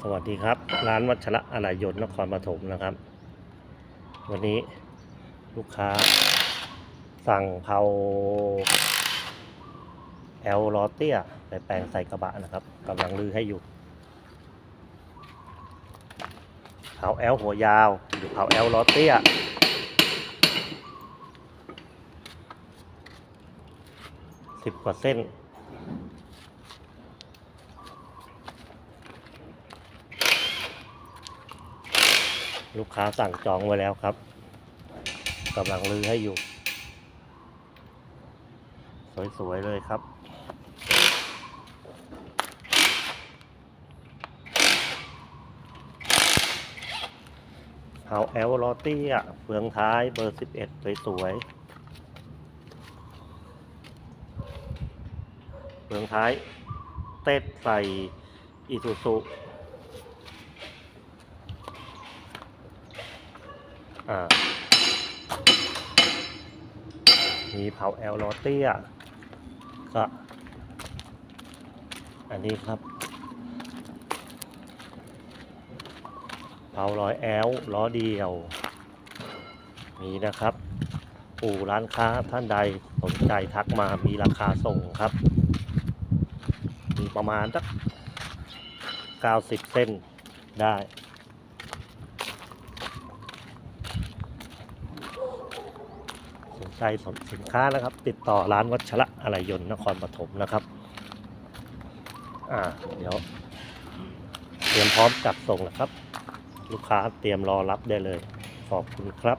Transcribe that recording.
สวัสดีครับ ร้านวัชระอะไหล่ยนต์นครปฐมนะครับ วันนี้ลูกค้า สั่งเผาแอลลอเตียไปแปลงใส่กระบะนะครับกำลังลือให้อยู่เผาแอลหัวยาวหรือเผาแอลลอเตียสิบกว่าเส้น ลูกค้าสั่งจองไว้แล้วครับกำลังลือให้อยู่ สวย ๆ เลยครับ เฮาแอลลอตี้อะเฟืองท้ายเบอร์ 11 สวย ๆ เฟืองท้ายเต็ดใส่อีซูซุ อ่า มีเผาแอลลอเตียก็ อันนี้ครับ เผาร้อยแอลล้อเดียว มีนะครับปู่ร้านค้าท่านใดสนใจทักมามีราคาส่งครับ มีประมาณสัก90 เส้นได้ สนใจสนสินค้านะครับ ติดต่อร้านวัชระอะไรยนต์นครปฐมนะครับอ่าเดี๋ยว เตรียมพร้อมจัดส่งนะครับ ลูกค้าเตรียมรอรับได้เลย ขอบคุณครับ